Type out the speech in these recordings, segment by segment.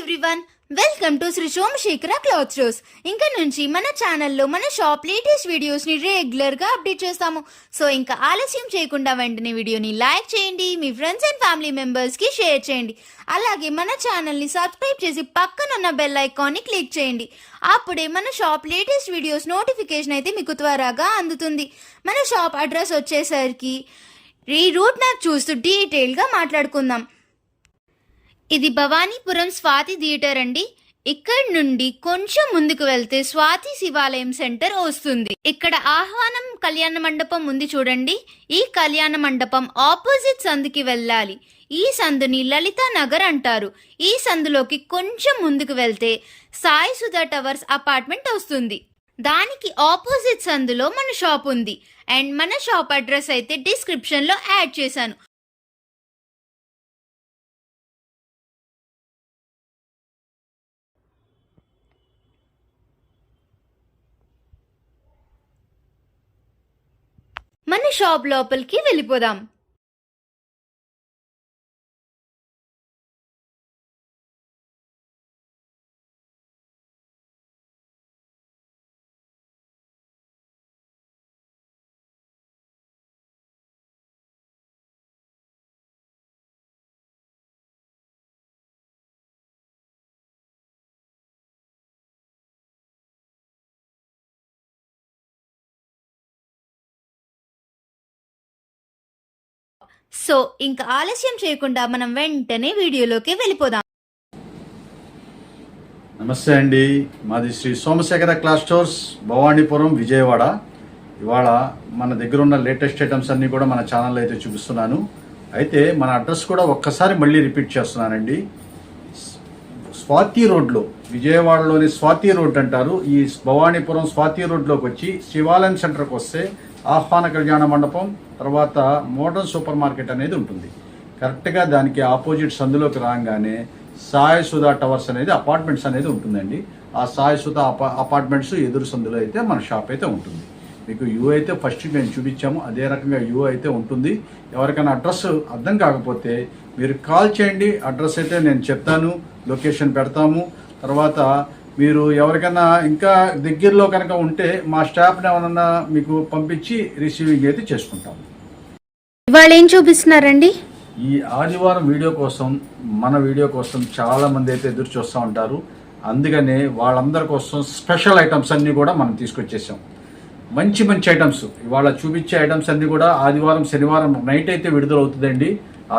Everyone welcome to Sri Somasekhara cloth shows ఇంకా నుంచి మన ఛానల్లో మన షాప్ లేటెస్ట్ వీడియోస్ని రెగ్యులర్గా అప్డేట్ చేస్తాము. సో ఇంకా ఆలస్యం చేయకుండా వెంటనే వీడియోని లైక్ చేయండి మీ ఫ్రెండ్స్ అండ్ ఫ్యామిలీ మెంబర్స్కి షేర్ చేయండి. అలాగే మన ఛానల్ని సబ్స్క్రైబ్ చేసి పక్కన ఉన్న బెల్ ఐకాన్ని క్లిక్ చేయండి. అప్పుడే మన షాప్ లేటెస్ట్ వీడియోస్ నోటిఫికేషన్ అయితే మీకు త్వరగా అందుతుంది. మన షాప్ అడ్రస్ వచ్చేసరికి ఈ రూట్ మ్యాప్ చూస్తూ డీటెయిల్గా మాట్లాడుకుందాం. ఇది భవానీపురం స్వాతి థియేటర్ అండి. ఇక్కడ నుండి కొంచెం ముందుకు వెళ్తే స్వాతి శివాలయం సెంటర్ వస్తుంది. ఇక్కడ ఆహ్వానం కళ్యాణ మండపం ఉంది చూడండి. ఈ కళ్యాణ మండపం ఆపోజిట్ సందుకి వెళ్ళాలి. ఈ సందుని లలితా నగర్ అంటారు. ఈ సందులోకి కొంచెం ముందుకు వెళ్తే సాయి సుధా టవర్స్ అపార్ట్మెంట్ వస్తుంది. దానికి ఆపోజిట్ సందులో మన షాప్ ఉంది. అండ్ మన షాప్ అడ్రస్ అయితే డిస్క్రిప్షన్లో యాడ్ చేశాను. మన షాప్ లోపలికి వెళ్ళిపోదాం. సో ఇంకా ఆలస్యం చేయకుండా మనం వెంటనే వీడియోలోకి వెళ్ళిపోదాం. నమస్తే అండి. మాది శ్రీ సోమశేఖర క్లాస్ స్టోర్స్ భవానీపురం విజయవాడ. ఇవాళ మన దగ్గర ఉన్న లేటెస్ట్ ఐటమ్స్ అన్నీ కూడా మన ఛానల్లో అయితే చూపిస్తున్నాను. అయితే మన అడ్రస్ కూడా ఒక్కసారి మళ్ళీ రిపీట్ చేస్తున్నానండి. స్వాతి రోడ్లో విజయవాడలోని స్వాతి రోడ్ అంటారు. ఈ భవానీపురం స్వాతి రోడ్లోకి వచ్చి శివాలయం సెంటర్కి వస్తే ఆహ్వాన కళ్యాణ మండపం తర్వాత మోడర్న్ సూపర్ మార్కెట్ అనేది ఉంటుంది. కరెక్ట్గా దానికి ఆపోజిట్ సందులోకి రాగానే సాయి సుధా టవర్స్ అనేది అపార్ట్మెంట్స్ అనేది ఉంటుందండి. ఆ సాయి సుధా అపా అపార్ట్మెంట్స్ ఎదురు సందులో అయితే మన షాప్ అయితే ఉంటుంది. మీకు యూ అయితే ఫస్ట్ మేము చూపించాము. అదే రకంగా యూ అయితే ఉంటుంది. ఎవరికైనా అడ్రస్ అర్థం కాకపోతే మీరు కాల్ చేయండి. అడ్రస్ అయితే నేను చెప్తాను. లొకేషన్ పెడతాము. తర్వాత మీరు ఎవరికైనా ఇంకా దగ్గరలో కనుక ఉంటే మా స్టాఫ్ని ఏమన్నా మీకు పంపించి రిసీవింగ్ అయితే చేసుకుంటాము. ఇవాళ ఏం చూపిస్తున్నారండి? ఈ ఆదివారం వీడియో కోసం మన వీడియో కోసం చాలా మంది అయితే ఎదురు చూస్తూ ఉంటారు. అందుకనే వాళ్ళందరి కోసం స్పెషల్ ఐటమ్స్ అన్నీ కూడా మనం తీసుకొచ్చేసాం. మంచి మంచి ఐటమ్స్. ఇవాళ చూపించే ఐటమ్స్ అన్నీ కూడా ఆదివారం శనివారం నైట్ అయితే విడుదల అవుతుందండి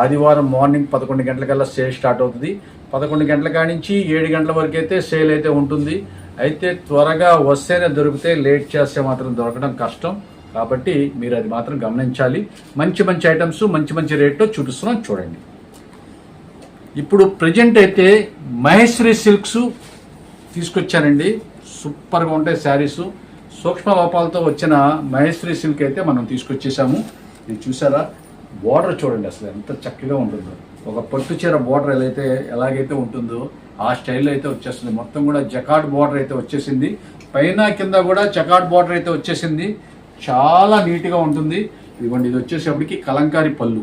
ఆదివారం మార్నింగ్ పదకొండు గంటలకల్లా సేల్ స్టార్ట్ అవుతుంది. పదకొండు గంటల కానించి నుంచి ఏడు గంటల వరకు అయితే సేల్ అయితే ఉంటుంది. అయితే త్వరగా వస్తేనే దొరికితే లేట్ చేస్తే మాత్రం దొరకడం కష్టం. కాబట్టి మీరు అది మాత్రం గమనించాలి. మంచి మంచి ఐటమ్స్ మంచి మంచి రేట్లో చూపిస్తున్నాం. చూడండి. ఇప్పుడు ప్రజెంట్ అయితే మహేశ్వరి సిల్క్స్ తీసుకొచ్చానండి. సూపర్గా ఉంటాయి శారీస్ సూక్ష్మ లోపాలతో వచ్చిన మహేశ్వరి సిల్క్ అయితే మనం తీసుకొచ్చేసాము. ఇది చూసారా? బార్డర్ చూడండి అసలు ఎంత చక్కగా ఉంటుందో. ఒక పట్టు చీర బోర్డర్ ఎలా అయితే ఎలాగైతే ఉంటుందో ఆ స్టైల్లో అయితే వచ్చేస్తుంది. మొత్తం కూడా జకాట్ బోర్డర్ అయితే వచ్చేసింది. పైన కింద కూడా జకాట్ బోర్డర్ అయితే వచ్చేసింది. చాలా నీట్గా ఉంటుంది. ఇదిగోండి ఇది వచ్చేసేపటికి కలంకారీ పళ్ళు.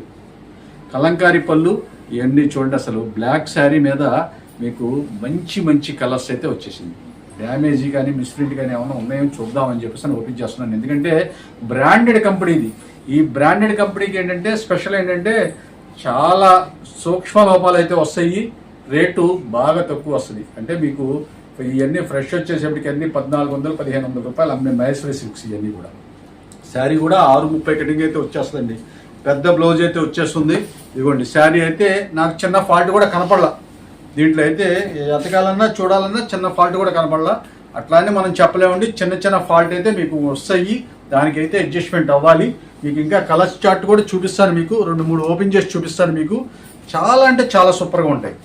కలంకారీ పళ్ళు ఇవన్నీ చూడండి అసలు. బ్లాక్ శారీ మీద మీకు మంచి మంచి కలర్స్ అయితే వచ్చేసింది. డ్యామేజీ కానీ మిస్ప్రింట్ కానీ ఏమైనా ఉన్నాయో చూద్దామని చెప్పేసి నేను ఓపెన్ చేస్తున్నాను. ఎందుకంటే బ్రాండెడ్ కంపెనీ ఇది. ఈ బ్రాండెడ్ కంపెనీకి ఏంటంటే స్పెషల్ ఏంటంటే చాలా సూక్ష్మ లోపాలు అయితే వస్తాయి. రేటు బాగా తక్కువ వస్తుంది. అంటే మీకు ఇవన్నీ ఫ్రెష్ వచ్చేసేపటికి అన్ని పద్నాలుగు వందలు పదిహేను వందల రూపాయలు అమ్మే మహేశ్వరి సిల్క్స్ ఇవన్నీ కూడా. శారీ కూడా ఆరు ముప్పై కటింగ్ అయితే వచ్చేస్తుందండి. పెద్ద బ్లౌజ్ అయితే వచ్చేస్తుంది. ఇదిగోండి శారీ అయితే నాకు చిన్న ఫాల్ట్ కూడా కనపడలా. దీంట్లో అయితే ఎతకాలన్నా చూడాలన్నా చిన్న ఫాల్ట్ కూడా కనపడలా. అట్లానే మనం చెప్పలేమండి చిన్న చిన్న ఫాల్ట్ అయితే మీకు వస్తాయి. దానికైతే అడ్జస్ట్మెంట్ అవ్వాలి. మీకు ఇంకా కలర్స్ చార్ట్ కూడా చూపిస్తాను మీకు. రెండు మూడు ఓపెన్ చేసి చూపిస్తాను మీకు. చాలా అంటే చాలా సూపర్గా ఉంటాయి.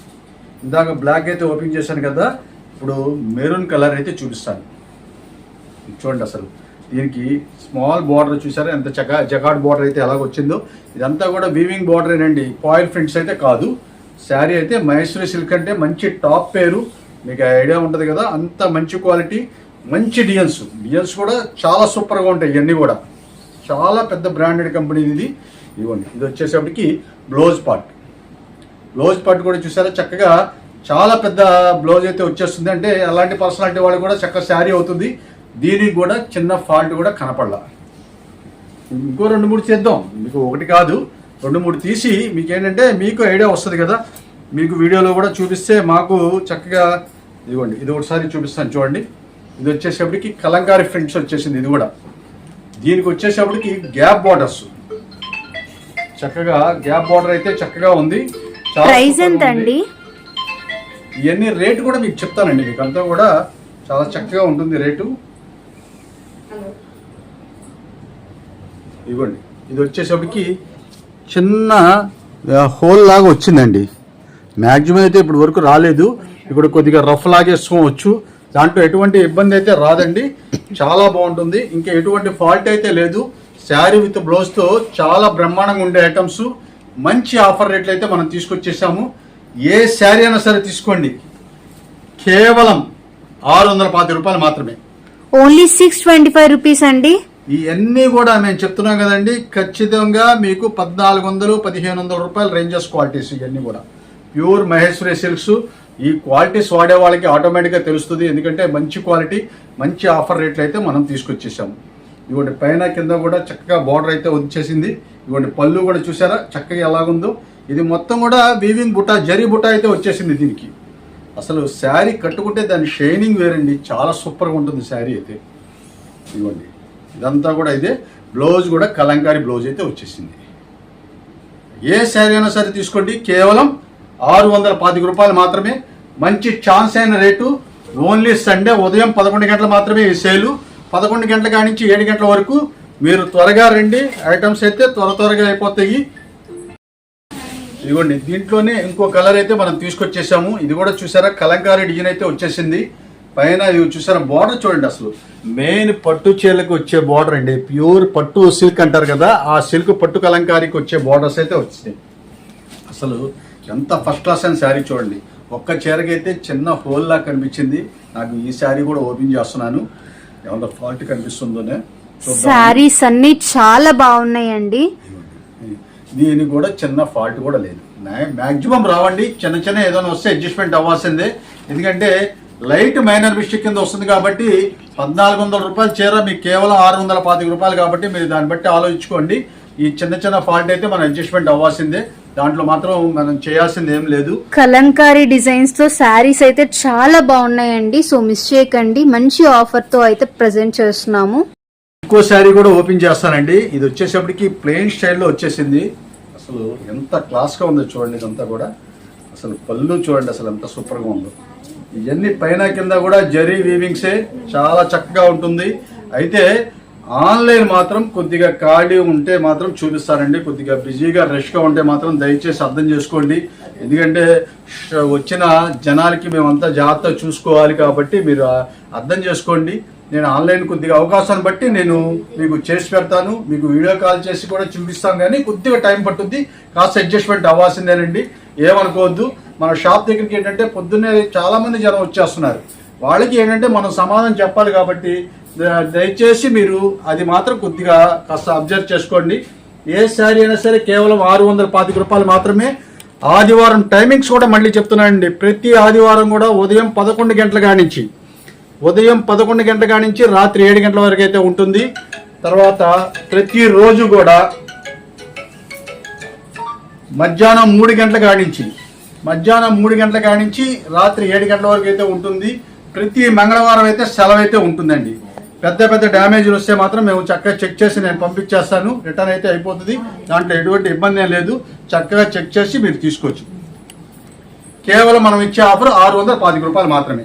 ఇందాక బ్లాక్ అయితే ఓపెన్ చేశాను కదా. ఇప్పుడు మెరూన్ కలర్ అయితే చూపిస్తాను. చూడండి అసలు. దీనికి స్మాల్ బార్డర్ చూసారా? ఎంత చక్క జకాడ్ బార్డర్ అయితే ఎలాగ వచ్చిందో. ఇదంతా కూడా వీవింగ్ బార్డరేనండి పాయిల్ ప్రింట్స్ అయితే కాదు. శారీ అయితే మహేశ్వరి సిల్క్ అంటే మంచి టాప్ పేరు మీకు ఐడియా ఉంటుంది కదా. అంత మంచి క్వాలిటీ మంచి డిజైన్స్ డిజైన్స్ కూడా చాలా సూపర్గా ఉంటాయి ఇవన్నీ కూడా. చాలా పెద్ద బ్రాండెడ్ కంపెనీ ఇది. ఇవ్వండి ఇది వచ్చేసేపటికి బ్లౌజ్ పార్ట్. బ్లౌజ్ పార్ట్ కూడా చూసారా? చక్కగా చాలా పెద్ద బ్లౌజ్ అయితే వచ్చేస్తుంది. అంటే అలాంటి పర్సనాలిటీ వాళ్ళు కూడా చక్కగా శారీ అవుతుంది. దీనికి కూడా చిన్న ఫాల్ట్ కూడా కనపడాల. ఇంకో రెండు మూడు చేద్దాం. మీకు ఒకటి కాదు రెండు మూడు తీసి మీకు ఏంటంటే మీకు ఐడియా వస్తుంది కదా. మీకు వీడియోలో కూడా చూపిస్తే మాకు చక్కగా ఇదిగోండి ఇది ఒకసారి చూపిస్తాను చూడండి. ఇది వచ్చేసేపటికి కలంకారీ ఫ్రింట్స్ వచ్చేసింది ఇది కూడా. దీనికి వచ్చేసేపటికి గ్యాప్ బార్డర్స్. చక్కగా గ్యాప్ బార్డర్ అయితే చక్కగా ఉంది. ప్రైస్ ఎంత. అండి? ఇవన్నీ రేటు కూడా మీకు చెప్తానండి. మీకు అంతా కూడా చాలా చక్కగా ఉంటుంది రేటు. ఇవ్వండి. ఇది వచ్చేసరికి చిన్న హోల్ లాగా వచ్చిందండి. మ్యాక్సిమం అయితే ఇప్పటి వరకు రాలేదు. ఇప్పుడు కొద్దిగా రఫ్ లాగేసుకోవచ్చు. దాంట్లో ఎటువంటి ఇబ్బంది అయితే రాదండి. చాలా బాగుంటుంది. ఇంకా ఎటువంటి ఫాల్ట్ అయితే లేదు. శారీ విత్ బ్లౌజ్తో చాలా బ్రహ్మాండంగా ఉండే ఐటమ్స్ మంచి ఆఫర్ రేట్లు అయితే మనం తీసుకొచ్చేసాము. ఏ శారీ అయినా సరే తీసుకోండి. కేవలం ఆరు వందల పాతి రూపాయలు మాత్రమే. Only six twenty five rupees అండి. ఇవన్నీ కూడా మేము చెప్తున్నాం కదండి. ఖచ్చితంగా మీకు పద్నాలుగు వందలు పదిహేను వందల రూపాయల రేంజెస్ క్వాలిటీస్ ఇవన్నీ కూడా. ప్యూర్ మహేశ్వరి సిల్క్స్ ఈ క్వాలిటీస్ వాడే వాళ్ళకి ఆటోమేటిక్గా తెలుస్తుంది. ఎందుకంటే మంచి క్వాలిటీ మంచి ఆఫర్ రేట్లు అయితే మనం తీసుకొచ్చేసాము ఇవ్వండి పైన కింద కూడా చక్కగా బార్డర్ అయితే వచ్చేసింది. ఇవ్వండి పళ్ళు కూడా చూసారా? చక్కగా ఎలాగుందో. ఇది మొత్తం కూడా వీవింగ్ బుట్ట జరీ బుట్ట అయితే వచ్చేసింది దీనికి. అసలు శారీ కట్టుకుంటే దాని షైనింగ్ వేరండి. చాలా సూపర్గా ఉంటుంది శారీ అయితే. ఇవ్వండి ఇదంతా కూడా ఇదే. బ్లౌజ్ కూడా కలంకారీ బ్లౌజ్ అయితే వచ్చేసింది. ఏ శారీ అయినా సరే తీసుకోండి. కేవలం ఆరు వందల పాతిక రూపాయలు మాత్రమే. మంచి ఛాన్స్ అయిన రేటు. ఓన్లీ సండే ఉదయం పదకొండు గంటలు మాత్రమే ఈ సేలు పదకొండు గంటల కాడి నుంచి ఏడు గంటల వరకు మీరు త్వరగా రండి. ఐటమ్స్ అయితే త్వర త్వరగా అయిపోతాయి. ఇదిగోండి దీంట్లోనే ఇంకో కలర్ అయితే మనం తీసుకొచ్చేసాము. ఇది కూడా చూసారా? కలంకారీ డిజైన్ అయితే వచ్చేసింది. పైన ఇది చూసారా? బార్డర్ చూడండి అసలు. మెయిన్ పట్టు చీరలకు వచ్చే బార్డర్ అండి. ప్యూర్ పట్టు సిల్క్ అంటారు కదా ఆ సిల్క్ పట్టు కలంకారీకి వచ్చే బార్డర్స్ అయితే వచ్చినాయి అసలు ఎంత ఫస్ట్ క్లాస్ అయిన శారీ చూడండి. ఒక్క చీరకి అయితే చిన్న హోల్ లా కనిపించింది. నాకు ఈ శారీ కూడా ఓపెన్ చేస్తున్నాను. ఏమన్నా ఫాల్ట్ కనిపిస్తుందోనే. శారీస్ అన్ని చాలా బాగున్నాయండి. దీనికి కూడా చిన్న ఫాల్ట్ కూడా లేదు. మ్యాక్సిమం రావండి. చిన్న చిన్న ఏదైనా వస్తే అడ్జస్ట్మెంట్ అవ్వాల్సిందే. ఎందుకంటే లైట్ మైనర్ మిస్టేక్ కింద వస్తుంది కాబట్టి పద్నాలుగు వందల రూపాయల చీర మీకు కేవలం ఆరు వందల పాతిక రూపాయలు కాబట్టి మీరు దాన్ని బట్టి ఆలోచించుకోండి. ఈ చిన్న చిన్న ఫాల్ట్ అయితే మనం అడ్జస్ట్మెంట్ అవ్వాల్సిందే. దాంట్లో మాత్రం మనం చేయాల్సింది ఏం లేదు. కలంకారీ డిజైన్స్తో శారీస్ అయితే చాలా బాగున్నాయండి. సో మిస్ చేయకండి. మంచి ఆఫర్తో అయితే ప్రజెంట్ చేస్తున్నాము. ఇంకో శారీ కూడా ఓపెన్ చేస్తానండి. ఇది వచ్చేసప్పటికి ప్లెయిన్ స్టైల్లో వచ్చేసింది. అసలు ఎంత క్లాస్గా ఉందో చూడండి ఇదంతా కూడా. అసలు పళ్ళు చూడండి అసలు ఎంత సూపర్గా ఉందో. ఇవన్నీ పైన కింద కూడా జరీ వీవింగ్సే చాలా చక్కగా ఉంటుంది. అయితే ఆన్లైన్ మాత్రం కొద్దిగా ఖాళీ ఉంటే మాత్రం చూపిస్తారండి కొద్దిగా బిజీగా రష్గా ఉంటే మాత్రం దయచేసి అర్థం చేసుకోండి. ఎందుకంటే వచ్చిన జనాలకి మేమంతా జాగ్రత్త చూసుకోవాలి కాబట్టి మీరు అర్థం చేసుకోండి. నేను ఆన్లైన్ కొద్దిగా అవకాశాన్ని బట్టి నేను మీకు చేసి పెడతాను. మీకు వీడియో కాల్ చేసి కూడా చూపిస్తాం కానీ కొద్దిగా టైం పట్టుద్ది. కాస్త అడ్జస్ట్మెంట్ అవ్వాల్సిందేనండి. ఏమనుకోవద్దు. మన షాప్ దగ్గరికి ఏంటంటే పొద్దున్నే చాలామంది జనం వచ్చేస్తున్నారు. వాళ్ళకి ఏంటంటే మనం సమాధానం చెప్పాలి కాబట్టి దయచేసి మీరు అది మాత్రం కొద్దిగా కాస్త అబ్జర్వ్ చేసుకోండి. ఏ శారీ అయినా సరే కేవలం ఆరు వందల పాతిక రూపాయలు మాత్రమే. ఆదివారం టైమింగ్స్ కూడా మళ్ళీ చెప్తున్నానండి. ప్రతి ఆదివారం కూడా ఉదయం పదకొండు గంటల కానించి ఉదయం పదకొండు గంటల కానించి నుంచి రాత్రి ఏడు గంటల వరకు అయితే ఉంటుంది. తర్వాత ప్రతిరోజు కూడా మధ్యాహ్నం మూడు గంటల కాడించి మధ్యాహ్నం మూడు గంటల కాడించి రాత్రి ఏడు గంటల వరకు అయితే ఉంటుంది. ప్రతి మంగళవారం అయితే సెలవు అయితే ఉంటుందండి. పెద్ద పెద్ద డ్యామేజ్లు వస్తే మాత్రం మేము చక్కగా చెక్ చేసి నేను పంపించేస్తాను. రిటర్న్ అయితే అయిపోతుంది. దాంట్లో ఎటువంటి ఇబ్బంది లేదు. చక్కగా చెక్ చేసి మీరు తీసుకోవచ్చు. కేవలం మనం ఇచ్చే ఆఫర్ ఆరు వందల పాతిక రూపాయలు మాత్రమే.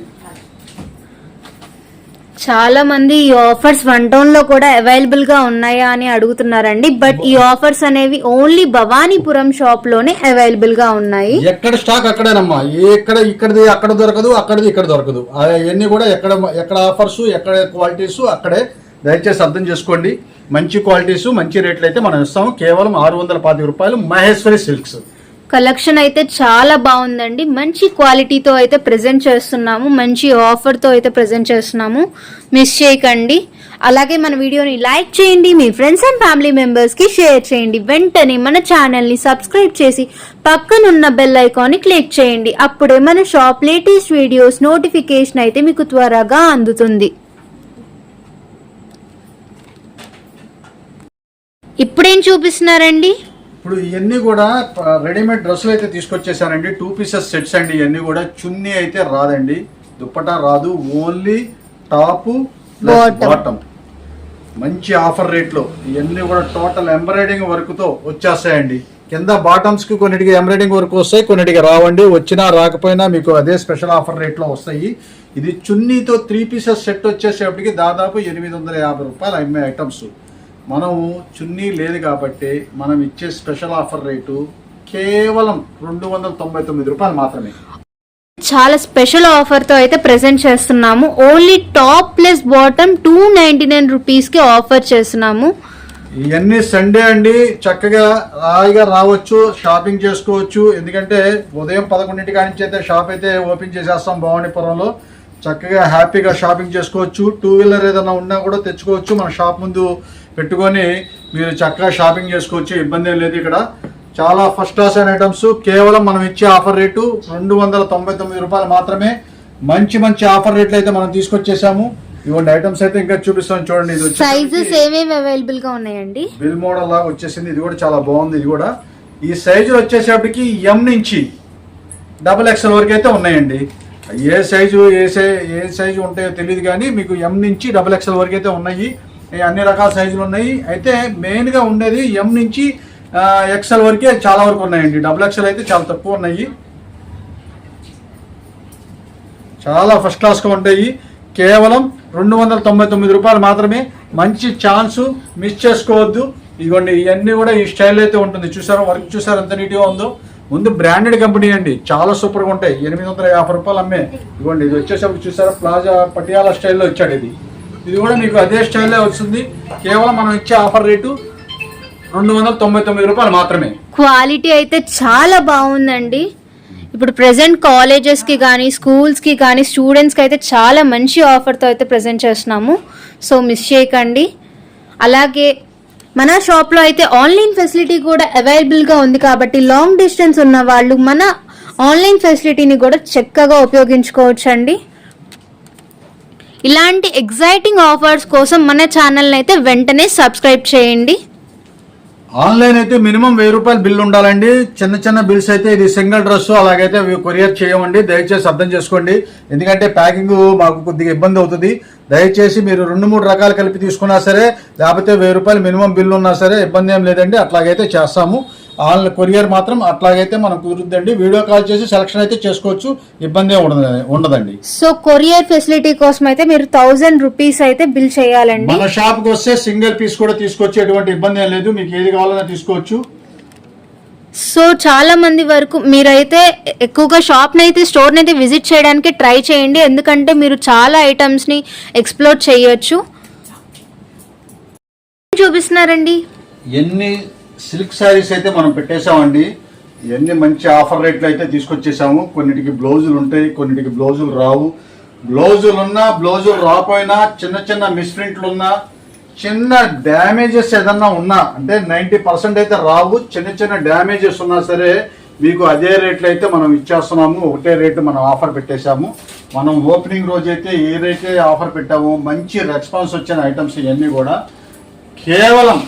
చాలా మంది ఈ ఆఫర్స్ వన్ టౌన్లో కూడా అవైలబుల్గా ఉన్నాయా అని అడుగుతున్నారండి. బట్ ఈ ఆఫర్స్ అనేవి ఓన్లీ భవానీపురం షాప్లోనే అవైలబుల్గా ఉన్నాయి. ఎక్కడ స్టాక్ అక్కడేనమ్మా. ఎక్కడ ఇక్కడది అక్కడ దొరకదు అక్కడది ఇక్కడ దొరకదు. అవన్నీ కూడా ఎక్కడ ఎక్కడ ఆఫర్స్ ఎక్కడ క్వాలిటీస్ అక్కడే దయచేసి అర్థం చేసుకోండి. మంచి క్వాలిటీస్ మంచి రేట్లు అయితే మనం ఇస్తాము. కేవలం ఆరు వందల పాతిక రూపాయలు మహేశ్వరి సిల్క్స్. కలెక్షన్ అయితే చాలా బాగుందండి. మంచి క్వాలిటీతో అయితే ప్రెజెంట్ చేస్తున్నాము. మంచి ఆఫర్తో అయితే ప్రెజెంట్ చేస్తున్నాము. మిస్ చేయకండి. అలాగే మన వీడియోని లైక్ చేయండి. మీ ఫ్రెండ్స్ అండ్ ఫ్యామిలీ మెంబర్స్కి షేర్ చేయండి. వెంటనే మన ఛానల్ని సబ్స్క్రైబ్ చేసి పక్కనున్న బెల్ ఐకాన్ని క్లిక్ చేయండి. అప్పుడే మన షాప్ లేటెస్ట్ వీడియోస్ నోటిఫికేషన్ అయితే మీకు త్వరగా అందుతుంది. ఇప్పుడేం చూపిస్తున్నారండి? ఇప్పుడు ఇవన్నీ కూడా రెడీమేడ్ డ్రెస్సులు అయితే తీసుకొచ్చేసానండి టూ పీసెస్ సెట్స్ అండి ఇవన్నీ కూడా. చున్నీ అయితే రాదండి. దుప్పటా రాదు. Only top. బాటమ్ మంచి ఆఫర్ రేట్లో ఇవన్నీ కూడా టోటల్ ఎంబ్రాయిడింగ్ వర్క్తో వచ్చేస్తాయండి. కింద బాటమ్స్కి కొన్నిటికి ఎంబ్రాయిడింగ్ వర్క్ వస్తాయి కొన్నిటికి రావండి. వచ్చినా రాకపోయినా మీకు అదే స్పెషల్ ఆఫర్ రేట్లో వస్తాయి. ఇది చున్నీతో త్రీ పీసెస్ సెట్ వచ్చేసేపటికి దాదాపు ఎనిమిది వందల యాభై రూపాయలు అమ్మే ఐటమ్స్ మనం చున్నీ లేదు కాబట్టి మనం ఇచ్చే స్పెషల్ ఆఫర్ రేటు కేవలం రెండు వందల తొంభై తొమ్మిది రూపాయలు మాత్రమే. చాలా స్పెషల్ ఆఫర్తో అయితే ప్రెజెంట్ చేస్తున్నాము. Only top plus bottom two ninety nine రూపీస్కి ఆఫర్ చేస్తున్నాము. ఇవన్నీ సండే అండి. చక్కగా హాయిగా రావచ్చు షాపింగ్ చేసుకోవచ్చు. ఎందుకంటే ఉదయం పదకొండింటి కాడి నుంచి అయితే షాప్ అయితే ఓపెన్ చేసేస్తాం భవానీపురంలో. చక్కగా హ్యాపీగా షాపింగ్ చేసుకోవచ్చు. టూ వీలర్ ఏదైనా ఉన్నా కూడా తెచ్చుకోవచ్చు. మన షాప్ ముందు పెట్టుకొని మీరు చక్కగా షాపింగ్ చేసుకోవచ్చు ఇబ్బంది ఏం లేదు ఇక్కడ. చాలా ఫస్ట్ క్లాస్ అయిన ఐటమ్స్ కేవలం మనం ఇచ్చే ఆఫర్ రేటు రెండు వందల తొంభై తొమ్మిది రూపాయలు మాత్రమే. మంచి మంచి ఆఫర్ రేట్లు అయితే మనం తీసుకొచ్చేసాము. ఇవ్వండి ఐటమ్స్ అయితే ఇంకా చూపిస్తాం చూడండి ఇది సైజెస్ ఏమేమి అవైలబుల్గా ఉన్నాయండి? బిల్ మోడల్ లాగా వచ్చేసింది. ఇది కూడా చాలా బాగుంది ఇది కూడా. ఈ సైజులు వచ్చేసేపటికి ఎం నుంచి డబుల్ ఎక్స్ఎల్ వరకు అయితే ఉన్నాయండి. ఏ సైజు ఏ సై ఏ సైజు ఉంటాయో తెలియదు కానీ మీకు ఎం నుంచి డబుల్ ఎక్స్ఎల్ వరకు అయితే ఉన్నాయి. అన్ని రకాల సైజులు ఉన్నాయి. అయితే మెయిన్గా ఉండేది ఎం నుంచి ఎక్స్ఎల్ వరకే చాలా వరకు ఉన్నాయండి. డబుల్ ఎక్స్ఎల్ అయితే చాలా తక్కువ ఉన్నాయి. చాలా ఫస్ట్ క్లాస్గా ఉంటాయి. కేవలం రెండు వందల తొంభై తొమ్మిది రూపాయలు మాత్రమే. మంచి ఛాన్స్ మిస్ చేసుకోవద్దు. ఇదిగోండి ఇవన్నీ కూడా ఈ స్టైల్ అయితే ఉంటుంది. చూసారా? వర్క్ చూసారా? ఎంత నీట్గా ఉందో. ముందు బ్రాండెడ్ కంపెనీ అండి. చాలా సూపర్గా ఉంటాయి. ఎనిమిది వందల యాభై రూపాయలు అమ్మే. ఇదిగోండి ఇది వచ్చేసరికి చూసారా? ప్లాజా పటియాలా స్టైల్లో వచ్చాడు ఇది. ఇది కూడా మీకు అదే స్టైల్లో వస్తుంది. కేవలం మనం ఇచ్చే ఆఫర్ రేటు రెండు వందల తొంభై తొమ్మిది రూపాయలు మాత్రమే. క్వాలిటీ అయితే చాలా బాగుందండి. ఇప్పుడు ప్రెసెంట్ కాలేజెస్కి కానీ స్కూల్స్కి కానీ స్టూడెంట్స్కి అయితే చాలా మంచి ఆఫర్తో అయితే ప్రెజెంట్ చేస్తున్నాము. సో మిస్ చేయకండి. అలాగే మన షాప్లో అయితే ఆన్లైన్ ఫెసిలిటీ కూడా అవైలబుల్గా ఉంది కాబట్టి లాంగ్ డిస్టెన్స్ ఉన్న వాళ్ళు మన ఆన్లైన్ ఫెసిలిటీని కూడా చక్కగా ఉపయోగించుకోవచ్చు అండి ఇలాంటి ఎగ్జైటింగ్ ఆఫర్స్ కోసం మన ఛానల్ని అయితే వెంటనే సబ్స్క్రైబ్ చేయండి. ఆన్లైన్ అయితే మినిమం వెయ్యి రూపాయలు బిల్ ఉండాలండి. చిన్న చిన్న బిల్స్ అయితే ఇది సింగిల్ డ్రెస్ అలాగైతే కొరియర్ చేయమండి. దయచేసి అర్థం చేసుకోండి. ఎందుకంటే ప్యాకింగ్ మాకు కొద్దిగా ఇబ్బంది అవుతుంది. దయచేసి మీరు రెండు మూడు రకాలు కలిపి తీసుకున్నా సరే లేకపోతే వెయ్యి రూపాయలు మినిమం బిల్ ఉన్నా సరే ఇబ్బంది ఏం లేదండి. అట్లాగైతే చేస్తాము. ఆన్లైన్ కొరియర్ మాత్రం అట్లాగైతే మనం కుదురుద్దండి. వీడియో కాల్ చేసి సెలక్షన్ అయితే చేసుకోవచ్చు. ఇబ్బంది ఉండదండి. సో కొరియర్ ఫెసిలిటీ కోసం అయితే మీరు థౌజండ్ రూపీస్ అయితే బిల్ చేయాలండి. మన షాప్కి వస్తే సింగిల్ పీస్ కూడా తీసుకొచ్చి ఎటువంటి ఇబ్బంది ఏం లేదు. మీకు ఏది కావాలన్నా తీసుకోవచ్చు. సో చాలా మంది వరకు మీరైతే ఎక్కువగా షాప్ అయితే స్టోర్ అయితే విజిట్ చేయడానికి ట్రై చేయండి. ఎందుకంటే మీరు చాలా ఐటమ్స్ని ఎక్స్ప్లోర్ చేయొచ్చు. చూపిస్తున్నారండి? ఎన్ని సిల్క్ శారీస్ అయితే మనం పెట్టేశామండి. ఇవన్నీ మంచి ఆఫర్ రేట్లు అయితే తీసుకొచ్చేసాము. కొన్నిటికి బ్లౌజులు ఉంటాయి కొన్నిటికి బ్లౌజులు రావు. బ్లౌజులు ఉన్నా బ్లౌజులు రాకపోయినా చిన్న చిన్న మిస్ప్రింట్లు ఉన్నా చిన్న డ్యామేజెస్ ఏదన్నా ఉన్నా అంటే నైంటీ పర్సెంట్ అయితే రావు. చిన్న చిన్న డ్యామేజెస్ ఉన్నా సరే మీకు అదే రేట్లు అయితే మనం ఇచ్చేస్తున్నాము. ఒకటే రేటు మనం ఆఫర్ పెట్టేశాము. మనం ఓపెనింగ్ రోజు అయితే ఏ రేటే ఆఫర్ పెట్టాము మంచి రెస్పాన్స్ వచ్చిన ఐటమ్స్ ఇవన్నీ కూడా కేవలం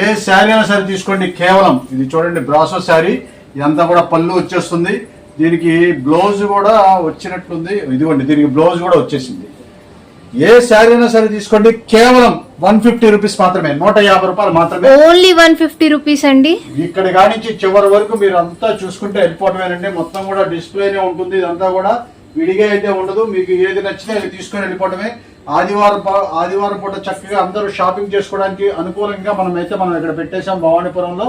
ఏ శారీ అయినా సరే తీసుకోండి కేవలం ఇది చూడండి బ్రాసో శారీ ఇదంతా కూడా పళ్ళు వచ్చేస్తుంది. దీనికి బ్లౌజ్ కూడా వచ్చినట్లుంది. ఇదిగోండి దీనికి బ్లౌజ్ కూడా వచ్చేసింది. ఏ శారీ అయినా సరే తీసుకోండి కేవలం వన్ ఫిఫ్టీ రూపీస్ మాత్రమే నూట యాభై రూపాయలు మాత్రమే. ఓన్లీ వన్ ఫిఫ్టీ రూపీస్ అండి. ఇక్కడ కానించి చివరి వరకు మీరు అంతా చూసుకుంటే వెళ్ళిపోవటమేనండి. మొత్తం కూడా డిస్ప్లేనే ఉంటుంది ఇదంతా కూడా విడిగా అయితే ఉండదు. మీకు ఏది నచ్చితే అది తీసుకొని వెళ్ళిపోవటమే. ఆదివారం ఆదివారం పూట చక్కగా అందరూ షాపింగ్ చేసుకోవడానికి అనుకూలంగా మనమైతే మనం ఇక్కడ పెట్టేశాం భవానీపురంలో.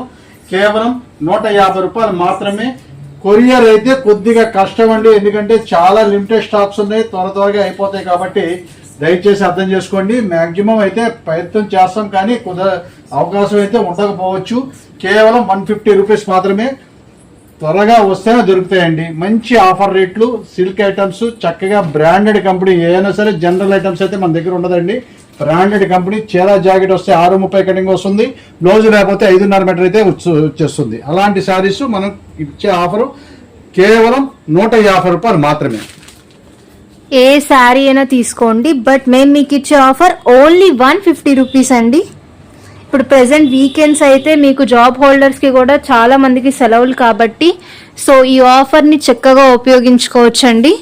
కేవలం నూట యాభై రూపాయలు మాత్రమే. కొరియర్ అయితే కొద్దిగా కష్టం అండి ఎందుకంటే చాలా లిమిటెడ్ స్టాక్స్ ఉన్నాయి త్వర త్వరగా అయిపోతాయి కాబట్టి దయచేసి అర్థం చేసుకోండి. మాక్సిమం అయితే ప్రయత్నం చేస్తాం కానీ కుదర అవకాశం అయితే ఉండకపోవచ్చు. కేవలం వన్ ఫిఫ్టీ రూపీస్ మాత్రమే. త్వరగా వస్తేనే దొరుకుతాయండి. మంచి ఆఫర్ రేట్లు సిల్క్ ఐటమ్స్ చక్కగా బ్రాండెడ్ కంపెనీ ఏదైనా సరే జనరల్ ఐటమ్స్ అయితే మన దగ్గర ఉండదండి. బ్రాండెడ్ కంపెనీ చీరా జాకెట్ వస్తే ఆరు ముప్పై కటింగ్ వస్తుంది. బ్లౌజ్ లేకపోతే ఐదున్నర మీటర్ అయితే వచ్చేస్తుంది. అలాంటి శారీస్ మనం ఇచ్చే ఆఫర్ కేవలం నూట యాభై రూపాయలు మాత్రమే. ఏ శారీ అయినా తీసుకోండి. బట్ మేము మీకు ఇచ్చే offer only one fifty rupees అండి. ఇప్పుడు ప్రెసెంట్ వీకెండ్స్ అయితే మీకు జాబ్ హోల్డర్స్కి కూడా చాలా మందికి సెలవులు కాబట్టి సో ఈ ఆఫర్ని చక్కగా ఉపయోగించుకోవచ్చండి.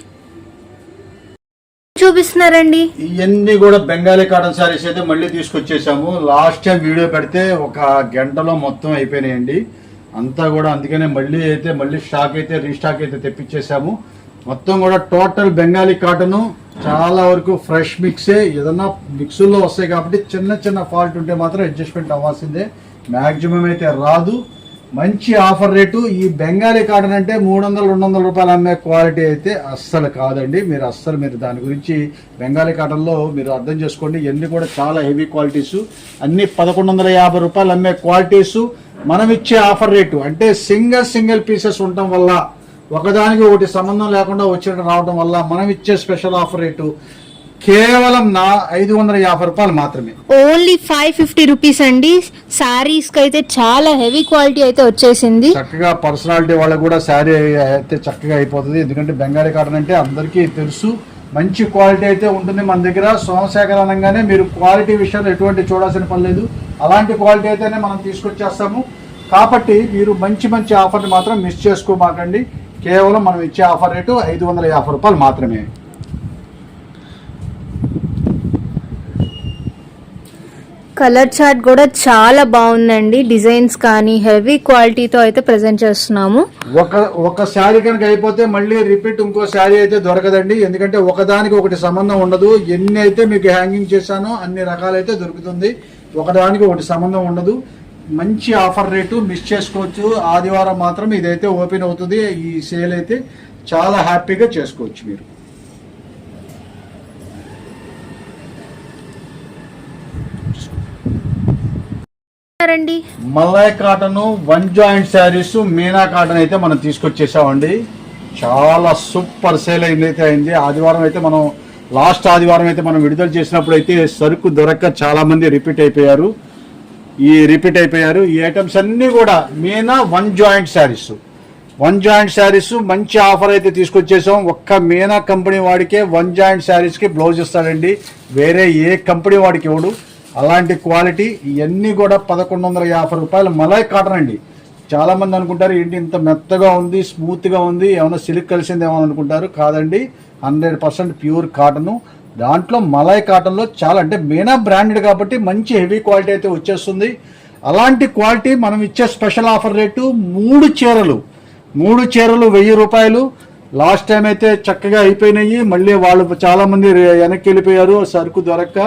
చూపిస్తున్నారండి? ఇవన్నీ కూడా బెంగాలీ కాటన్ శారీస్ అయితే మళ్ళీ తీసుకొచ్చేసాము. లాస్ట్ టైం వీడియో పెడితే ఒక గంటలో మొత్తం అయిపోయినాయండి. అంతా కూడా అందుకనే మళ్ళీ అయితే మళ్ళీ స్టాక్ అయితే రీస్టాక్ అయితే తెప్పించేసాము. మొత్తం కూడా టోటల్ బెంగాలీ కాటను చాలా వరకు ఫ్రెష్ మిక్సే. ఏదన్నా మిక్సుల్లో వస్తాయి కాబట్టి చిన్న చిన్న ఫాల్ట్ ఉంటే మాత్రం అడ్జస్ట్మెంట్ అవ్వాల్సిందే. మ్యాక్సిమం అయితే రాదు. మంచి ఆఫర్ రేటు. ఈ బెంగాలీ కాటన్ అంటే మూడు వందలు రెండు వందల రూపాయలు అమ్మే క్వాలిటీ అయితే అస్సలు కాదండి. మీరు అస్సలు మీరు దాని గురించి బెంగాలీ కాటన్లో మీరు అర్థం చేసుకోండి. ఇవన్నీ కూడా చాలా హెవీ క్వాలిటీసు. అన్ని పదకొండు వందల యాభై రూపాయలు అమ్మే క్వాలిటీసు. మనం ఇచ్చే ఆఫర్ రేటు అంటే సింగల్ సింగిల్ పీసెస్ ఉండటం వల్ల ఒకదానికి ఒకటి సంబంధం లేకుండా వచ్చినట్టు రావడం వల్ల మనం ఇచ్చే స్పెషల్ ఆఫర్ రేటు కేవలం నా ఐదు వందల యాభై రూపాయలు మాత్రమే. ఓన్లీ ఫైవ్ ఫిఫ్టీ రూపీస్ అండి. శారీస్కి అయితే చాలా హెవీ క్వాలిటీ అయితే వచ్చేసింది. చక్కగా పర్సనాలిటీ వాళ్ళకి కూడా శారీ అయితే చక్కగా అయిపోతుంది. ఎందుకంటే బెంగాలీ కాటన్ అంటే అందరికీ తెలుసు. మంచి క్వాలిటీ అయితే ఉంటుంది మన దగ్గర. సోమశేఖర్ అనగానే మీరు క్వాలిటీ విషయంలో ఎటువంటి చూడాల్సిన పని లేదు. అలాంటి క్వాలిటీ అయితేనే మనం తీసుకొచ్చేస్తాము. కాబట్టి మీరు మంచి మంచి ఆఫర్ని మాత్రం మిస్ చేసుకోమాకండి. కేవలం మనం ఇచ్చే ఆఫర్ రేటు ఐదు వందల యాభై రూపాయలు మాత్రమే. కలర్ చార్ట్ కూడా చాలా బాగుందండి. డిజైన్స్ కానీ హెవీ క్వాలిటీతో అయితే ప్రజెంట్ చేస్తున్నాము. ఒక ఒక శారీ కనుక అయిపోతే మళ్ళీ రిపీట్ ఇంకో శారీ అయితే దొరకదండి. ఎందుకంటే ఒకదానికి ఒకటి సంబంధం ఉండదు. ఎన్ని అయితే మీకు హ్యాంగింగ్ చేశానో అన్ని రకాలైతే దొరుకుతుంది. ఒకదానికి ఒకటి సంబంధం ఉండదు. మంచి ఆఫర్ రేటు మిస్ చేసుకోవచ్చు. ఆదివారం మాత్రం ఇదైతే ఓపెన్ అవుతుంది. ఈ సేల్ అయితే చాలా హ్యాపీగా చేసుకోవచ్చు మీరు. రండి. మల్లయ్ cotton one joint sarees Meena cotton అయితే మనం తీసుకొచ్చేసామండి. చాలా సూపర్ సేల్ అయింది అయితే అయింది. ఆదివారం అయితే మనం లాస్ట్ ఆదివారం అయితే మనం విడుదల చేసినప్పుడు అయితే సరుకు దొరక్క చాలా మంది రిపీట్ అయిపోయారు. ఈ రిపీట్ అయిపోయారు. ఈ ఐటమ్స్ అన్ని కూడా Meena one joint sarees one joint sarees మంచి ఆఫర్ అయితే తీసుకొచ్చేసాం. ఒక్క మీనా కంపెనీ వాడికే వన్ జాయింట్ శారీస్కి బ్లౌజ్ ఇస్తాడండి. వేరే ఏ కంపెనీ వాడికి ఇవ్వడు. అలాంటి క్వాలిటీ ఇవన్నీ కూడా పదకొండు వందల యాభై రూపాయలు మలై కాటన్ అండి. చాలామంది అనుకుంటారు ఏంటి ఇంత మెత్తగా ఉంది స్మూత్గా ఉంది ఏమైనా సిల్క్ కలిసింది ఏమైనా అనుకుంటారు. కాదండి హండ్రెడ్ పర్సెంట్ ప్యూర్ కాటను దాంట్లో మలాయ్ కాటన్లో చాలా అంటే మీనా బ్రాండెడ్ కాబట్టి మంచి హెవీ క్వాలిటీ అయితే వచ్చేస్తుంది. అలాంటి క్వాలిటీ మనం ఇచ్చే స్పెషల్ ఆఫర్ రేటు మూడు చీరలు. మూడు చీరలు వెయ్యి రూపాయలు. లాస్ట్ టైం అయితే చక్కగా అయిపోయినాయి. మళ్ళీ వాళ్ళు చాలామంది వెనక్కి వెళ్ళిపోయారు. సరుకు దొరక్క.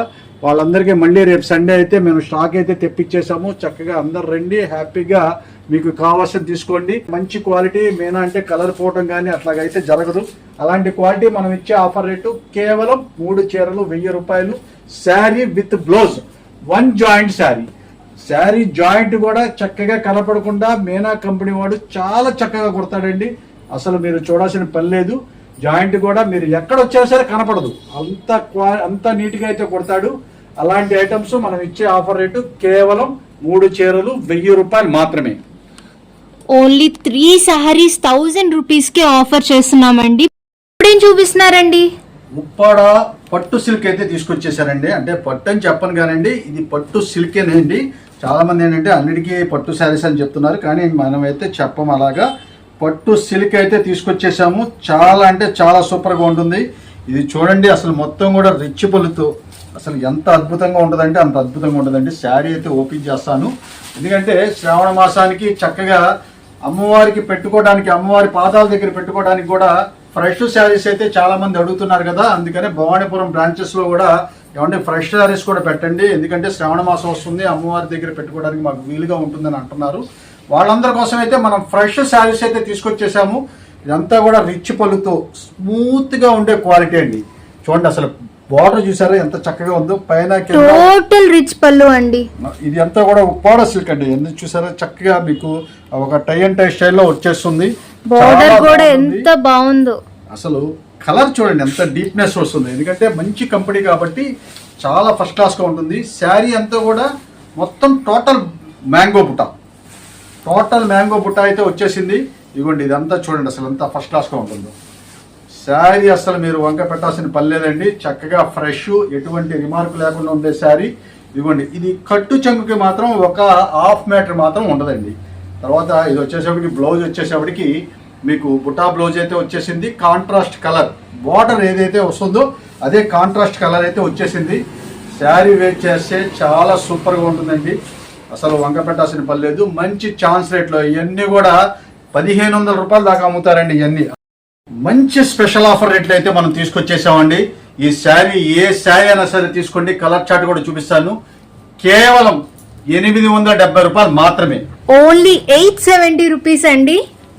వాళ్ళందరికీ మళ్ళీ రేపు సండే అయితే మేము స్టాక్ అయితే తెప్పించేసాము చక్కగా అందరు రండి హ్యాపీగా మీకు కావాల్సిన తీసుకోండి. మంచి క్వాలిటీ మేనా అంటే కలర్ పోవటం కానీ అట్లాగైతే జరగదు. అలాంటి క్వాలిటీ మనం ఇచ్చే ఆఫర్ రేటు కేవలం మూడు చీరలు వెయ్యి రూపాయలు. Saree with blouse one joint saree. Saree joint కూడా చక్కగా కనపడకుండా మేనా కంపెనీ వాడు చాలా చక్కగా కుడతాడండి. అసలు మీరు చూడాల్సిన పని లేదు. జాయింట్ కూడా మీరు ఎక్కడ వచ్చినా సరే కనపడదు. అంత క్వా అంత నీట్గా అయితే కుడతాడు. అలాంటి ఐటమ్స్ మనం ఇచ్చే ఆఫర్ రేటు కేవలం మూడు చీరలు వెయ్యి రూపాయలు మాత్రమే. ఓన్లీ త్రీ శారీస్ థౌజండ్ రూపీస్కి ఆఫర్ చేస్తున్నామండి. ఇప్పుడేం చూపిస్తున్నారండి? ఉప్పాడ పట్టు సిల్క్ అయితే తీసుకొచ్చేసారండి. అంటే పట్టు అని చెప్పను కానండి ఇది పట్టు సిల్కేనండి చాలా మంది ఏంటంటే అన్నిటికీ పట్టు శారీస్ అని చెప్తున్నారు కానీ మనమైతే చెప్పం అలాగా. పట్టు సిల్క్ అయితే తీసుకొచ్చేసాము. చాలా అంటే చాలా సూపర్గా ఉంటుంది. ఇది చూడండి అసలు మొత్తం కూడా రిచ్ పలుతో అసలు ఎంత అద్భుతంగా ఉంటుందంటే అంత అద్భుతంగా ఉంటుందండి. శారీ అయితే ఓపెన్ చేస్తాను. ఎందుకంటే శ్రావణ మాసానికి చక్కగా అమ్మవారికి పెట్టుకోవడానికి అమ్మవారి పాదాల దగ్గర పెట్టుకోవడానికి కూడా ఫ్రెష్ శారీస్ అయితే చాలామంది అడుగుతున్నారు కదా. అందుకనే భవానీపురం బ్రాంచెస్లో కూడా ఏమంటే ఫ్రెష్ శారీస్ కూడా పెట్టండి. ఎందుకంటే శ్రావణ మాసం వస్తుంది అమ్మవారి దగ్గర పెట్టుకోవడానికి మాకు వీలుగా ఉంటుందని అంటున్నారు. వాళ్ళందరి కోసం అయితే మనం ఫ్రెష్ శారీస్ అయితే తీసుకొచ్చేసాము. ఇదంతా కూడా రిచ్ పళ్ళుతో స్మూత్గా ఉండే క్వాలిటీ అండి. చూడండి అసలు బార్డర్ చూసారా? ఎంత చక్కగా ఉందో. పైన టోటల్ రిచ్ పళ్ళు అండి. ఇది అంతా కూడా ఉప్పాడ సిల్క్ అండి. ఎందుకు చూసారా? చక్కగా మీకు ఒక టై అండ్ టై స్టైల్లో వచ్చేస్తుంది. బార్డర్ కూడా. ఎంత బాగుందో. అసలు కలర్ చూడండి ఎంత డీప్నెస్ వస్తుంది. ఎందుకంటే మంచి కంపెనీ కాబట్టి చాలా ఫస్ట్ క్లాస్గా ఉంటుంది. శారీ అంతా కూడా మొత్తం టోటల్ మ్యాంగో బుట్ట. టోటల్ మ్యాంగో బుట్ట అయితే వచ్చేసింది. ఇదిగోండి ఇదంతా చూడండి అసలు ఎంత ఫస్ట్ క్లాస్గా ఉంటుందో. శారీ అసలు మీరు వంక పెట్టాల్సిన పని లేదండి. చక్కగా ఫ్రెష్ ఎటువంటి రిమార్క్ లేకుండా ఉండే శారీ. ఇదిగోండి ఇది కట్టు చెంగుకి మాత్రం ఒక హాఫ్ మీటర్ మాత్రం ఉండదండి. తర్వాత ఇది వచ్చేసేపటికి బ్లౌజ్ వచ్చేసేపటికి మీకు బుటా బ్లౌజ్ అయితే వచ్చేసింది. కాంట్రాస్ట్ కలర్ బార్డర్ ఏదైతే వస్తుందో అదే కాంట్రాస్ట్ కలర్ అయితే వచ్చేసింది. శారీ వేట్ చేస్తే చాలా సూపర్గా ఉంటుందండి. అసలు వంక పెట్టాల్సిన పని లేదు. మంచి ఛాన్స్ రేట్లో ఇవన్నీ కూడా పదిహేను వందల రూపాయలు దాకా అమ్ముతారండి ఇవన్నీ. మంచి స్పెషల్ ఆఫర్ రేట్లు అయితే మనం తీసుకొచ్చేసామండి. ఈ శారీ ఏ శారీ అయినా సరే తీసుకోండి. కలర్ చార్ట్ కూడా చూపిస్తాను. కేవలం ఎనిమిది వందల డెబ్బై రూపాయలు మాత్రమే. ఓన్లీ ఎయిట్ సెవెంటీ రూపీస్ అండి.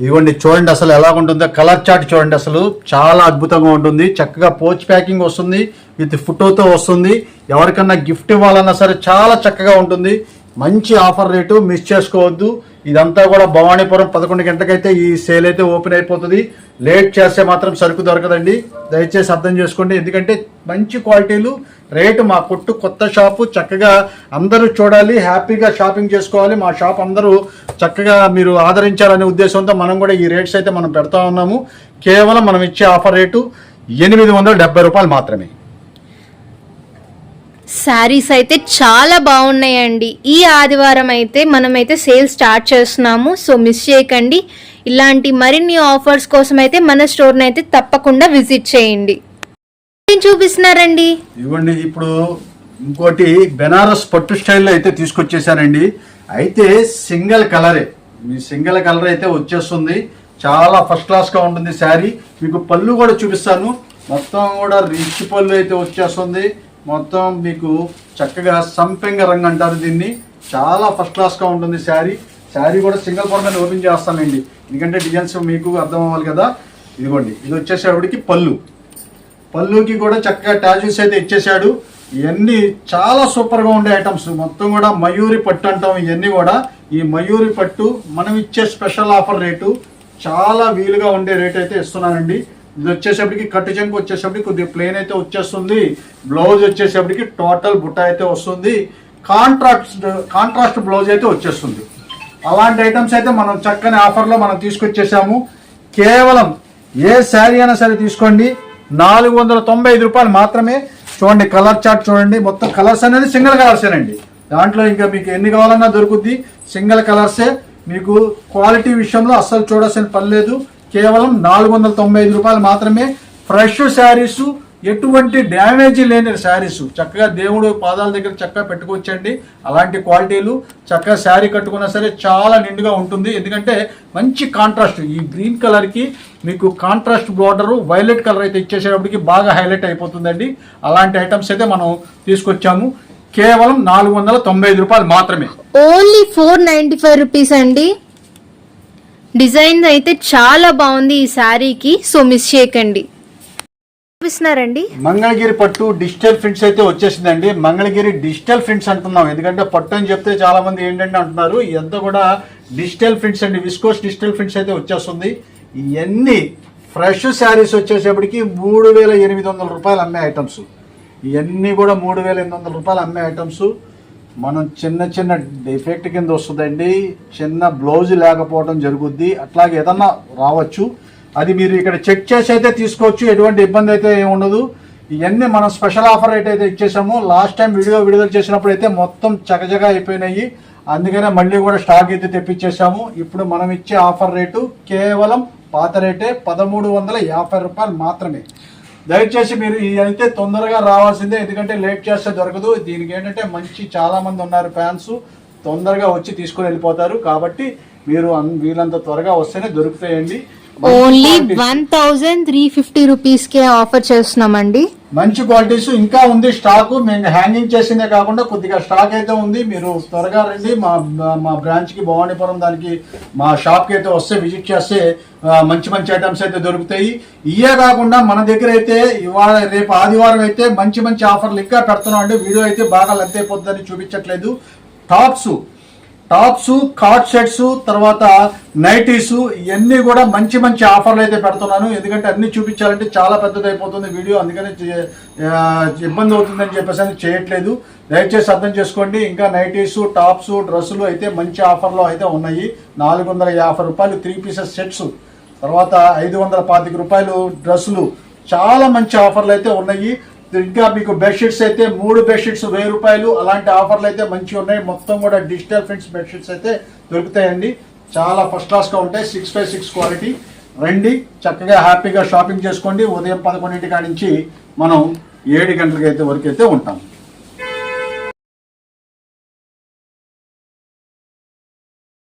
ఇవ్వండి చూడండి అసలు ఎలా ఉంటుందో కలర్ చార్ట్ చూడండి అసలు. చాలా అద్భుతంగా ఉంటుంది. చక్కగా పోచ్ ప్యాకింగ్ వస్తుంది. విత్ ఫోటోతో వస్తుంది. ఎవరికన్నా గిఫ్ట్ ఇవ్వాలన్నా సరే చాలా చక్కగా ఉంటుంది. మంచి ఆఫర్ రేటు మిస్ చేసుకోవద్దు. ఇదంతా కూడా భవానీపురం పదకొండు గంటలకైతే ఈ సేల్ అయితే ఓపెన్ అయిపోతుంది. లేట్ చేస్తే మాత్రం సరుకు దొరకదండి. దయచేసి అర్థం చేసుకోండి. ఎందుకంటే మంచి క్వాలిటీలు రేటు మా కొట్టు కొత్త షాపు. చక్కగా అందరూ చూడాలి హ్యాపీగా షాపింగ్ చేసుకోవాలి. మా షాప్ అందరూ చక్కగా మీరు ఆదరించాలనే ఉద్దేశంతో మనం కూడా ఈ రేట్స్ అయితే మనం పెడతా ఉన్నాము. కేవలం మనం ఇచ్చే ఆఫర్ రేటు ఎనిమిది వందల డెబ్బై రూపాయలు మాత్రమే. శారీస్ అయితే చాలా బాగున్నాయండి. ఈ ఆదివారం అయితే మనమైతే సేల్ స్టార్ట్ చేస్తున్నాము. సో మిస్ చేయకండి. ఇలాంటి మరిన్ని ఆఫర్స్ కోసం అయితే మన స్టోర్ని అయితే తప్పకుండా విజిట్ చేయండి. ఏం చూపిస్తున్నారండి? ఇవ్వండి. ఇప్పుడు ఇంకోటి బెనారస్ పట్టు స్టైల్లో అయితే తీసుకొచ్చేసానండి. అయితే సింగిల్ కలరే. మీ సింగిల్ కలర్ అయితే వచ్చేస్తుంది. చాలా ఫస్ట్ క్లాస్గా ఉంటుంది శారీ. మీకు పళ్ళు కూడా చూపిస్తాను. మొత్తం కూడా రిచ్ పళ్ళు అయితే వచ్చేస్తుంది. మొత్తం మీకు చక్కగా సంపెంగ రంగు అంటారు దీన్ని. చాలా ఫస్ట్ క్లాస్గా ఉంటుంది శారీ. శారీ కూడా సింగిల్ పర్ ఓపెన్ చేస్తానండి. ఎందుకంటే డిజైన్స్ మీకు అర్థం అవ్వాలి కదా. ఇదిగోండి ఇది వచ్చేసేవాడికి పళ్ళు. పళ్ళుకి కూడా చక్కగా టాజుస్ అయితే ఇచ్చేసాడు ఇవన్నీ చాలా సూపర్గా ఉండే ఐటమ్స్ మొత్తం కూడా మయూరి పట్టు అంటాం ఇవన్నీ కూడా. ఈ మయూరి పట్టు మనం ఇచ్చే స్పెషల్ ఆఫర్ రేటు చాలా వీలుగా ఉండే రేట్ అయితే ఇస్తున్నానండి. ఇది వచ్చేసప్పటికి కట్టు చెంకు వచ్చేసప్పటికి కొద్దిగా ప్లేన్ అయితే వచ్చేస్తుంది. బ్లౌజ్ వచ్చేసప్పటికి టోటల్ బుట్ట అయితే వస్తుంది. కాంట్రాక్ట్ కాంట్రాస్ట్ బ్లౌజ్ అయితే వచ్చేస్తుంది. అలాంటి ఐటమ్స్ అయితే మనం చక్కని ఆఫర్లో మనం తీసుకొచ్చేసాము. కేవలం ఏ శారీ అయినా సరే తీసుకోండి. నాలుగు వందల తొంభై ఐదు రూపాయలు మాత్రమే. చూడండి కలర్ చార్ట్ చూడండి. మొత్తం కలర్స్ అనేది సింగిల్ కలర్సేనండి దాంట్లో ఇంకా మీకు ఎన్ని కావాలన్నా దొరుకుద్ది. సింగిల్ కలర్సే మీకు క్వాలిటీ విషయంలో అస్సలు చూడాల్సిన పని లేదు. కేవలం నాలుగు వందల తొంభై ఐదు రూపాయలు మాత్రమే ఫ్రెష్ శారీస్ ఎటువంటి డ్యామేజ్ లేని శారీస్. చక్కగా దేవుడు పాదాల దగ్గర చక్కగా పెట్టుకోవచ్చండి అలాంటి క్వాలిటీలు చక్కగా శారీ కట్టుకున్నా సరే చాలా నిండుగా ఉంటుంది. ఎందుకంటే మంచి కాంట్రాస్ట్. ఈ గ్రీన్ కలర్కి మీకు కాంట్రాస్ట్ బార్డర్ వైలెట్ కలర్ అయితే ఇచ్చేసేటప్పటికి బాగా హైలైట్ అయిపోతుందండి. అలాంటి ఐటమ్స్ అయితే మనం తీసుకొచ్చాము. కేవలం నాలుగు వందల తొంభై ఐదు రూపాయలు మాత్రమే. Only four ninety five rupees అండి. డిజైన్ అయితే చాలా బాగుంది ఈ శారీకి సో మిస్ చేయకండి. చూపిస్తున్నారండి? మంగళగిరి పట్టు డిజిటల్ ప్రింట్స్ అయితే వచ్చేసిందండి. మంగళగిరి డిజిటల్ ప్రింట్స్ అంటున్నాం. ఎందుకంటే పట్టు అని చెప్తే చాలా మంది ఏంటంటే అంటున్నారు ఇదంతా కూడా డిజిటల్ ప్రింట్స్ అండి. విస్కోస్ డిజిటల్ ప్రింట్స్ అయితే వచ్చేస్తుంది. ఇవన్నీ ఫ్రెష్ శారీస్ వచ్చేసేపటికి మూడు వేల ఎనిమిది వందల రూపాయలు అమ్మే ఐటమ్స్. ఇవన్నీ కూడా మూడు వేల ఎనిమిది వందల రూపాయలు అమ్మే ఐటమ్స్. మనం చిన్న చిన్న డిఫెక్ట్ కింద వస్తుందండి. చిన్న బ్లౌజ్ లేకపోవడం జరుగుద్ది. అట్లాగే ఏదన్నా రావచ్చు. అది మీరు ఇక్కడ చెక్ చేసి అయితే తీసుకోవచ్చు. ఎటువంటి ఇబ్బంది అయితే ఏముండదు ఉండదు. ఇవన్నీ మనం స్పెషల్ ఆఫర్ రేట్ అయితే ఇచ్చేసాము. లాస్ట్ టైం వీడియో విడుదల చేసినప్పుడు అయితే మొత్తం చకచగా అయిపోయినాయి. అందుకనే మళ్ళీ కూడా స్టాక్ అయితే తెప్పించేసాము. ఇప్పుడు మనం ఇచ్చే ఆఫర్ రేటు కేవలం పాత రేటే పదమూడు వందల యాభై రూపాయలు మాత్రమే. దయచేసి మీరు అయితే తొందరగా రావాల్సిందే ఎందుకంటే లేట్ చేస్తే దొరకదు. దీనికి ఏంటంటే మంచి చాలా మంది ఉన్నారు ఫ్యాన్స్ తొందరగా వచ్చి తీసుకొని వెళ్ళిపోతారు. కాబట్టి మీరు అన్- వీలంత త్వరగా వస్తేనే దొరుకుతాయండి. Only. One thousand three fifty రూపీస్కే ఆఫర్ చేస్తున్నామండి. మంచి క్వాలిటీస్ ఇంకా ఉంది స్టాక్ మేము హ్యాంగింగ్ చేసిందే కాకుండా కొద్దిగా స్టాక్ అయితే ఉంది. మీరు త్వరగా రండి. మా మా- మా బ్రాంచ్కి భవానీపురం దానికి మా షాప్కి అయితే వస్తే విజిట్ చేస్తే మంచి మంచి ఐటమ్స్ అయితే దొరుకుతాయి. ఇవే కాకుండా మన దగ్గర అయితే ఇవాళ రేపు ఆదివారం అయితే మంచి మంచి ఆఫర్లు ఇంకా పెడుతున్నాం అండి. వీడియో అయితే బాగా లెంత్ అయిపోతుందని చూపించట్లేదు. టాప్స్ టాప్స్ కాట్ సెట్స్ తర్వాత నైటీస్ ఇవన్నీ కూడా మంచి మంచి ఆఫర్లు అయితే పెడుతున్నాను. ఎందుకంటే అన్ని చూపించాలంటే చాలా పెద్దది అయిపోతుంది వీడియో. అందుకని ఇబ్బంది అవుతుందని చెప్పేసి అని చేయట్లేదు. దయచేసి అర్థం చేసుకోండి. ఇంకా నైటీస్ టాప్స్ డ్రెస్సులు అయితే మంచి ఆఫర్లో అయితే ఉన్నాయి. నాలుగు వందల యాభై రూపాయలు త్రీ పీసెస్ సెట్స్. తర్వాత ఐదు వందల పాతిక రూపాయలు డ్రెస్సులు. చాలా మంచి ఆఫర్లు అయితే ఉన్నాయి. ఇంకా మీకు బెడ్షీట్స్ అయితే మూడు బెడ్షీట్స్ వెయ్యి రూపాయలు. అలాంటి ఆఫర్లు అయితే మంచిగా ఉన్నాయి. మొత్తం కూడా డిజిటల్ ప్రింట్స్ బెడ్షీట్స్ అయితే దొరుకుతాయండి. చాలా ఫస్ట్ క్లాస్గా ఉంటాయి. సిక్స్ బై సిక్స్ క్వాలిటీ రండి చక్కగా హ్యాపీగా షాపింగ్ చేసుకోండి. ఉదయం పదకొండింటి కాడి నుంచి మనం ఏడు గంటలకైతే వరకు అయితే ఉంటాం.